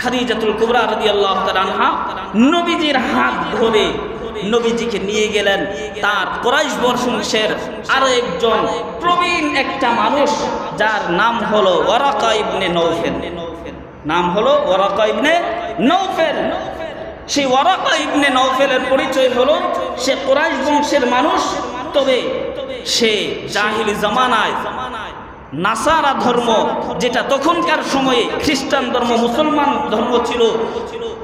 খাদিজাতুল কুবরা রাদিয়াল্লাহু তাআলা আনহা নবীজির হাত ধরে নবীজিকে নিয়ে গেলেন। তার কোরাইশ বংশের আরও একজন প্রবীণ একটা মানুষ, যার নাম হলো ওয়ারাকা ইবনে নৌফেল। নাম হলো ওয়ারাকা ইবনে নৌফেল। সেই ওয়ারাকা ইবনে নৌফেলের পরিচয় হলো সে কোরাইশ বংশের মানুষ, তবে সে জাহিলি জামানায় নাসারা ধর্ম যেটা তখনকার সময়ে খ্রিস্টান ধর্ম, মুসলমান ধর্ম ছিল,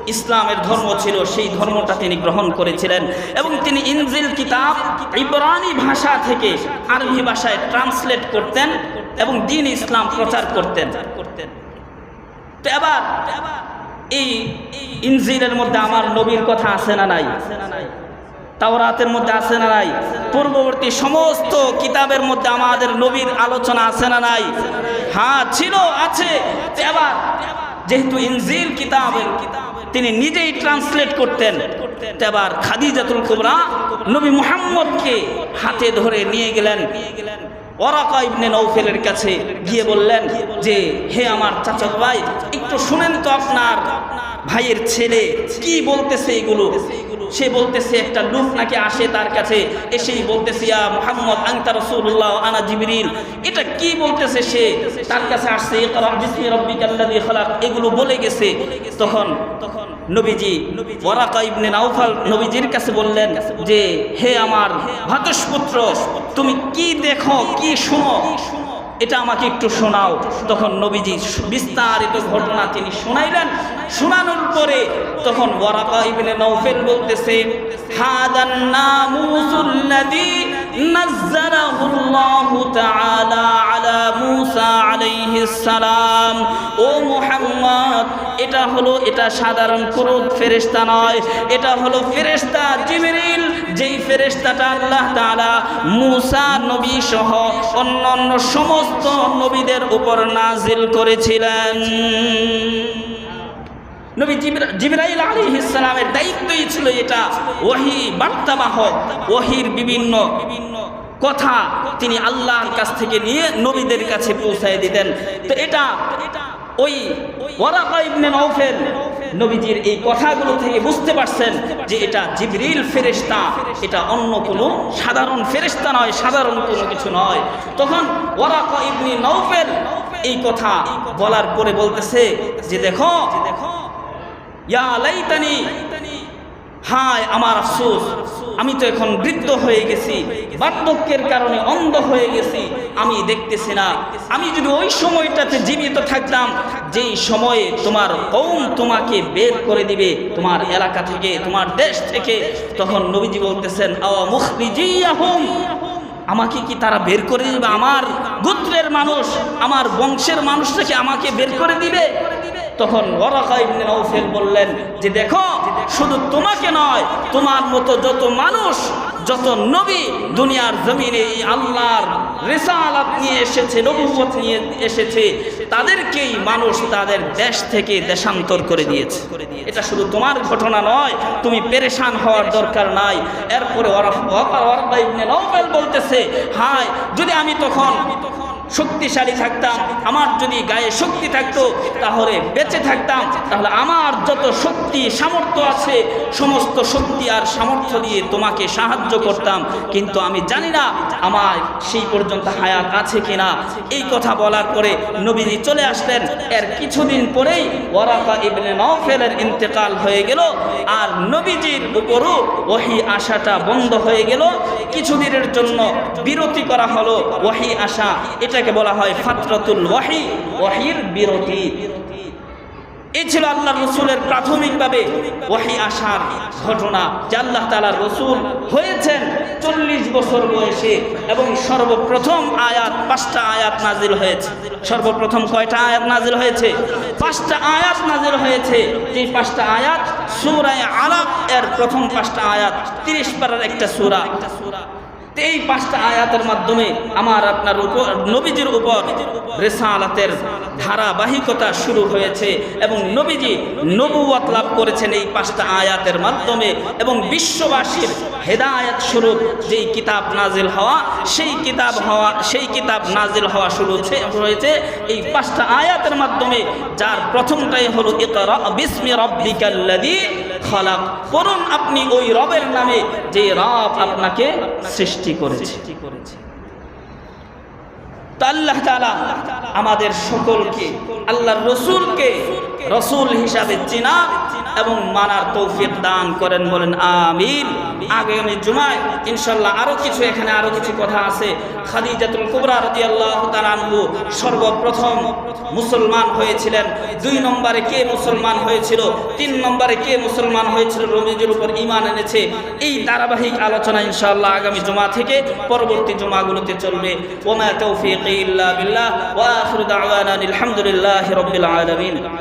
ইসলামের ধর্ম ছিল, সেই ধর্মটা তিনি গ্রহণ করেছিলেন এবং তিনি ইনজিল কিতাব ইবরানি ভাষা থেকে আরবি ভাষায় ট্রান্সলেট করতেন এবং দিন ইসলাম প্রচার করতেন। তো এবার এই ইনজিলের মধ্যে আমার নবীর কথা আছে না নাই? তাওরাতের মধ্যে আছে না নাই? পূর্ববর্তী সমস্ত কিতাবের মধ্যে আমাদের নবীর আলোচনা আছে না নাই? হ্যাঁ ছিল, আছে। এবার যেহেতু ইনজিল কিতাবের তিনি নিজেই ট্রান্সলেট করতেন। এবার খাদিজাতুল কুবরা নবী মুহাম্মদকে হাতে ধরে নিয়ে গেলেন। ওরাকা ইবনে নৌফেলের কাছে গিয়ে বললেন যে, হে আমার চাচা ভাই, একটু শুনেন তো আপনার ভাইয়ের ছেলে কি বলতেছে এগুলো? সে বলতেছে, একটা লোক নাকি আসে তার কাছে, এসেই বলতেছে, ইয়া মুহাম্মদ, আনতা রাসূলুল্লাহ, আনা জিবরিল। এটা কি বলতেছে সে? তার কাছে আসছে এগুলো বলে গেছে। তখন তখন নবীজি ওয়ারাকা ইবনে নাউফাল নবীজির কাছে বললেন যে, হে আমার ভাতসপুত্র তুমি কি দেখো, কি শুনো? এটা আমাকে একটু শোনাও। তখন নবীজি বিস্তারিত ঘটনা তিনি শোনাইলেন। শোনানোর পরে তখন ওয়ারাকা ইবনে নওফেল বলতেছে, হাদান নামুসুল্লাযী নাযারাহুল্লাহু তাআলা আলা মূসা আলাইহিস সালাম। ও মুহাম্মদ এটা হলো, এটা সাধারণ কোনো ফেরেশতা নয়। এটা হলো ফেরেশতা জিবরিল, যেই ফেরেশতাটা আল্লাহ তাআলা মূসা নবী সহ অন্যান্য সমস্ত নবীদের উপর নাজিল করেছিলেন। নবী জিবরাইল আলী ইসলামের দায়িত্বই ছিল এটা ওহি বার্তাবাহক ওহির বিভিন্ন বিভিন্ন কথা তিনি আল্লাহর কাছ থেকে নিয়ে নবীদের কাছে পৌঁছায় দিতেন। তো এটা ওই ওয়ারাকা ইবনে নওফেল নবীজির এই কথাগুলো থেকে বুঝতে পারছেন যে এটা জিবরিল ফেরেশতা। এটা অন্য কোনো সাধারণ ফেরেশতা নয়, সাধারণ কোনো কিছু নয়। তখন ওয়ারাকা ইবনে নওফেল এই কথা বলার পরে বলতেছে যে দেখো দেখো ইয়া লাইতানি, হায় আমার আফসোস আমি তো এখন বৃদ্ধ হয়ে গেছি, বার্ধক্যের কারণে অন্ধ হয়ে গেছি, আমি দেখতেছি না। আমি যদি ওই সময়টাতে জীবিত থাকতাম, যেই সময়ে তোমার কৌম তোমাকে বের করে দিবে তোমার এলাকা থেকে, তোমার দেশ থেকে, তখন নবীজি বলতেছেন আমাকে কি তারা বের করে দিবে? আমার গোত্রের মানুষ, আমার বংশের মানুষটাকে আমাকে বের করে দিবে? তখন ওরাকা বললেন যে দেখো, শুধু তোমাকে নয়, তোমার মতো যত মানুষ, যত নবী দুনিয়ার জমিনে এই আল্লাহর রেসালাত নিয়ে এসেছে নবুয়ত নিয়ে এসেছে, তাদেরকেই মানুষ তাদের দেশ থেকে দেশান্তর করে দিয়েছে। এটা শুধু তোমার ঘটনা নয়, তুমি পেরেশান হওয়ার দরকার নাই। এরপরে বলতেছে, হায়, যদি আমি তখন শক্তিশালী থাকতাম, আমার যদি গায়ে শক্তি থাকতো, তাহলে বেঁচে থাকতাম। তাহলে আমার যত শক্তি, সামর্থ্য আছে, সমস্ত শক্তি আর সামর্থ্য দিয়ে তোমাকে সাহায্য করতাম। কিন্তু আমি জানি না আমার সেই পর্যন্ত হায়াত আছে কিনা। এই কথা বলার পরে নবীজি চলে আসলেন। এর কিছুদিন পরেই ওয়ারাকা ইবনে নওফেলের ইন্তেকাল হয়ে গেল আর নবীজির উপরও ওহি আশাটা বন্ধ হয়ে গেল। কিছুদিনের জন্য বিরতি করা হলো ওহি আশা। এটাকে বলা হয় ফাতরাতুল ওয়াহি, ওয়াহির বিরতি। এই ছিল আল্লাহ রসুলের প্রাথমিকভাবে ওয়াহি আসার ঘটনা, যে আল্লাহ তালার রসুল হয়েছেন চল্লিশ বছর বয়সে এবং সর্বপ্রথম আয়াত, পাঁচটা আয়াত নাজিল হয়েছে। সর্বপ্রথম কয়টা আয়াত নাজিল হয়েছে? পাঁচটা আয়াত নাজিল হয়েছে। যে পাঁচটা আয়াত, সুরায় আলাপ এর প্রথম পাঁচটা আয়াত, তিরিশ পারার একটা সুরা। তো এই পাঁচটা আয়াতের মাধ্যমে আমার আপনার উপর, নবীজির উপর রেসালাতের ধারাবাহিকতা শুরু হয়েছে এবং নবীজি নবুয়াত লাভ করেছেন এই পাঁচটা আয়াতের মাধ্যমে এবং বিশ্ববাসীর হেদায়েত স্বরূপ যেই কিতাব নাজিল হওয়া, সেই কিতাব হওয়া, সেই কিতাব নাজিল হওয়া শুরু হয়েছে। এই পাঁচটা আয়াতের মাধ্যমে যার প্রথমটাই হলো ইকরা বিসমি রব্বিকাল্লাযী খালাক করুন আপনি ওই রবের নামে যে রব আপনাকে সৃষ্টি করেছে। আল্লাহ তালা আমাদের সকলকে আল্লাহ রসুলকে রসুল হিসাবে চিনা এবং মানার তৌফিক দান করেন বলেন আমিন। আগামী জুমায় ইনশাল্লাহ আরও কিছু এখানে আরও কিছু কথা আছে। খাদিজাতুল কুবরা রাদিয়াল্লাহু তাআলা আনহু সর্বপ্রথম মুসলমান হয়েছিলেন। দুই নম্বরে কে মুসলমান হয়েছিল? তিন নম্বরে কে মুসলমান হয়েছিল? রবিজের উপর ইমান এনেছে। এই ধারাবাহিক আলোচনা ইনশাআল্লাহ আগামী জুমা থেকে পরবর্তী জুমাগুলোতে চলবে। ওমা তৌফিক ইল্লা বিল্লাহ। ওয়া আখিরু দাওয়ানা আলহামদুলিল্লাহি রাব্বিল আলামিন।